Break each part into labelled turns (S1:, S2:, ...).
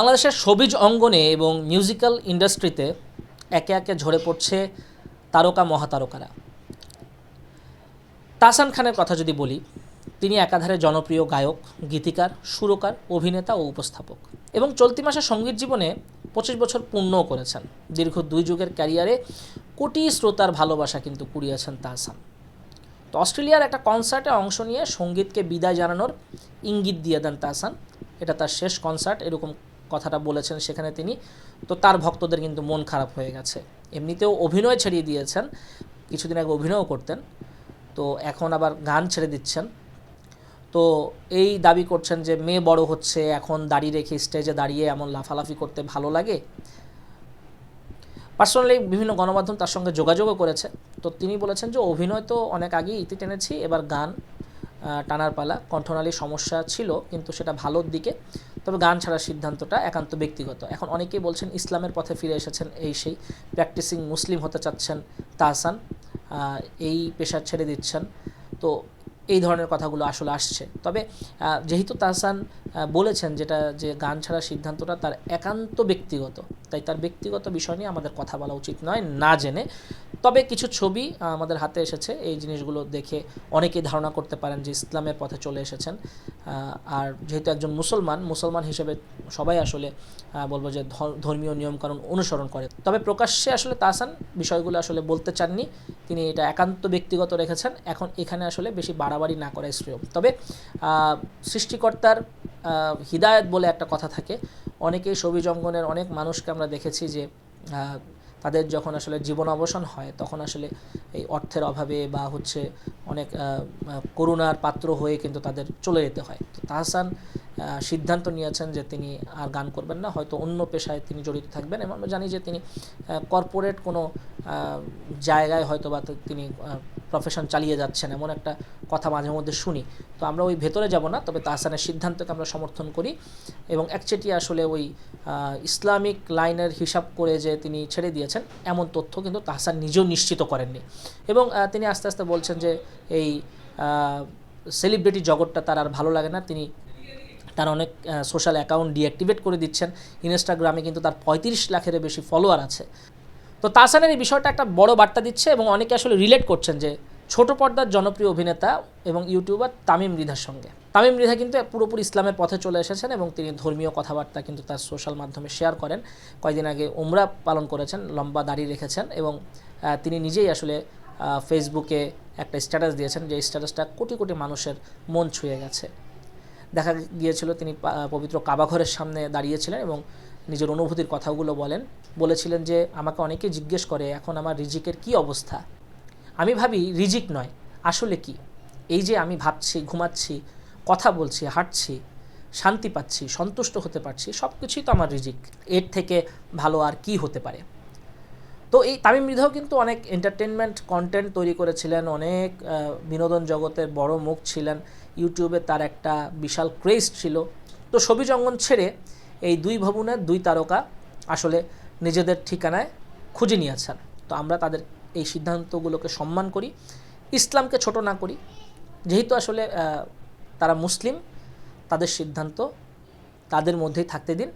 S1: বাংলাদেশের সবিজ অঙ্গনে এবং মিউজিক্যাল ইন্ডাস্ট্রিতে একে একে ঝরে পড়ছে তারকা মহাতারকারা। তাসান খানের কথা যদি বলি, তিনি একাধারে জনপ্রিয় গায়ক, গীতিকার, সুরকার, অভিনেতা ও উপস্থাপক এবং চলতি মাসে সংগীত জীবনে পঁচিশ বছর পূর্ণও করেছেন। দীর্ঘ দুই যুগের ক্যারিয়ারে কোটি শ্রোতার ভালোবাসা কিন্তু কুড়িয়েছেন তাহসান। তো অস্ট্রেলিয়ার একটা কনসার্টে অংশ নিয়ে সঙ্গীতকে বিদায় জানানোর ইঙ্গিত দিয়ে দেন তাহসান। এটা তার শেষ কনসার্ট, এরকম কথাটা বলেছেন সেখানে তিনি, তো তার ভক্তদের কিন্তু মন খারাপ হয়ে গেছে। এমনিতেও অভিনয় ছেড়িয়ে দিয়েছেন, কিছুদিন আগে অভিনয়ও করতেন, তো এখন আবার গান ছেড়ে দিচ্ছেন। তো এই দাবি করছেন যে মেয়ে বড় হচ্ছে, এখন দাড়ি রেখে স্টেজে দাঁড়িয়ে এমন লাফালাফি করতে ভালো লাগে। পার্সোনালি বিভিন্ন গণমাধ্যম তার সঙ্গে যোগাযোগও করেছে। তো তিনি বলেছেন যে অভিনয় তো অনেক আগেই ইতি টেনেছি, এবার গান টানার পালা। কণ্ঠনালীর সমস্যা ছিল, কিন্তু সেটা ভালোর দিকে। তবে গান ছাড়ার সিদ্ধান্তটা একান্ত ব্যক্তিগত। এখন অনেকেই বলছেন ইসলামের পথে ফিরে এসেছেন এই সেই প্র্যাকটিসিং মুসলিম হতে চাচ্ছেন তাহসান এই পেশা ছেড়ে দিচ্ছেন। তো এই ধরনের কথাগুলো আসলে আসছে। তবে যেহেতু তাহসান বলেছেন যেটা, যে গান ছাড়ার সিদ্ধান্তটা তার একান্ত ব্যক্তিগত, তাই তার ব্যক্তিগত বিষয় নিয়ে আমাদের কথা বলা উচিত নয়, না জেনে তবে কিছু ছবি আমাদের হাতে এসেছে। এই জিনিসগুলো দেখে অনেকেই ধারণা করতে পারেন যে ইসলামের পথে চলে এসেছেন। আর যেহেতু একজন মুসলমান মুসলমান হিসেবে সবাই আসলে বলব যে ধর- ধর্মীয় নিয়মকানুন অনুসরণ করে। তবে প্রকাশ্যে আসলে তাহসান বিষয়গুলো আসলে বলতে চাননি। তিনি এটা একান্ত ব্যক্তিগত রেখেছেন। এখন এখানে আসলে বেশি বাড়াবাড়ি না করাই শ্রেয়। তবে সৃষ্টিকর্তার হিদায়ত বলে একটা কথা থাকে। অনেকেই সবুজ অঙ্গনের অনেক মানুষকে আমরা দেখেছি যে তাদের যখন আসলে জীবন অবসান হয়, তখন আসলে এই অর্থের অভাবে বা হচ্ছে অনেক করুণার পাত্র হয়ে কিন্তু তাদের চলে যেতে হয়। তো তাহসান সিদ্ধান্ত নিয়েছেন যে তিনি আর গান করবেন না, হয়তো অন্য পেশায় তিনি জড়িত থাকবেন। এবং আমরা জানি যে তিনি কর্পোরেট কোনো জায়গায় হয়তো বা তিনি প্রফেশন চালিয়ে যাচ্ছেন, এমন একটা কথা মাঝে মধ্যে শুনি। তো আমরা ওই ভেতরে যাব না, তবে তাহসানের সিদ্ধান্তকে আমরা সমর্থন করি। এবং একচেটিয়া আসলে ওই ইসলামিক লাইনের হিসাব করে যে তিনি ছেড়ে দিয়েছেন, এমন তথ্য কিন্তু তাহসান নিজেও নিশ্চিত করেননি। এবং তিনি আস্তে আস্তে বলছেন যে এই সেলিব্রিটি জগৎটা তার আর ভালো লাগে না, তিনি তার অনেক সোশ্যাল অ্যাকাউন্ট ডিঅ্যাক্টিভেট করে দিচ্ছেন। ইনস্টাগ্রামে কিন্তু তার পঁয়ত্রিশ লাখের বেশি ফলোয়ার আছে। তো তাহসানের এই বিষয়টা একটা বড় বার্তা দিচ্ছে এবং অনেকে আসলে রিলেট করছেন যে ছোট পর্দার জনপ্রিয় অভিনেতা এবং ইউটিউবার তামিম মৃধার সঙ্গে। তামিম মৃধা কিন্তু পুরোপুরি ইসলামের পথে চলে এসেছেন এবং তিনি ধর্মীয় কথাবার্তা কিন্তু তার সোশ্যাল মাধ্যমে শেয়ার করেন। কয়েকদিন আগে উমরা পালন করেছেন, লম্বা দাড়ি রেখেছেন এবং তিনি নিজেই আসলে ফেসবুকে একটা স্ট্যাটাস দিয়েছেন যে স্ট্যাটাসটা কোটি কোটি মানুষের মন ছুঁয়ে গেছে। দেখা গিয়েছিল তিনি পবিত্র কাবাঘরের সামনে দাঁড়িয়েছিলেন এবং নিজের অনুভূতির কথাগুলো বলেন। বলেছিলেন যে, আমাকে অনেকে জিজ্ঞেস করে, এখন আমার রিজিকের কি অবস্থা? আমি ভাবি, রিজিক নয়, আসলে কি? এই যে আমি ভাবছি, ঘুমাচ্ছি, কথা বলছি, হাঁটছি, শান্তি পাচ্ছি, সন্তুষ্ট হতে পারছি সব কিছুই তো আমার রিজিক। এর থেকে ভালো আর কি হতে পারে? তো এই তামিম মৃধাও কিন্তু অনেক এন্টারটেনমেন্ট কন্টেন্ট তৈরি করেছিলেন, অনেক বিনোদন জগতের বড় মুখ ছিলেন। ইউটিউবে তার একটা বিশাল ক্রেজ ছিল। তো সবুজ অঙ্গন ছেড়ে এই দুই ভবনের দুই তারকা আসলে নিজেদের ঠিকানায় খুঁজে নিয়েছেন। তো আমরা তাদের এই সিদ্ধান্তগুলোকে সম্মান করি, ইসলামকে ছোট না করি। যেহেতু আসলে তারা মুসলিম, তাদের সিদ্ধান্ত তাদের মধ্যেই থাকতে দিন।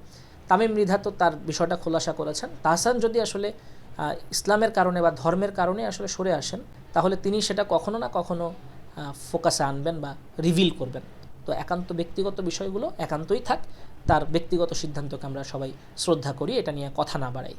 S1: তামিম মৃধা তো তার বিষয়টা খোলাসা করেছেন। তাহসান যদি আসলে ইসলামের কারণে বা ধর্মের কারণে আসলে সরে আসেন, তাহলে তিনি সেটা কখনো না কখনো ফোকাসে আনবেন বা রিভিল করবেন। তো একান্ত ব্যক্তিগত বিষয়গুলো একান্তই থাক, তার ব্যক্তিগত সিদ্ধান্তকে আমরা সবাই শ্রদ্ধা করি, এটা নিয়ে কথা না বাড়াই।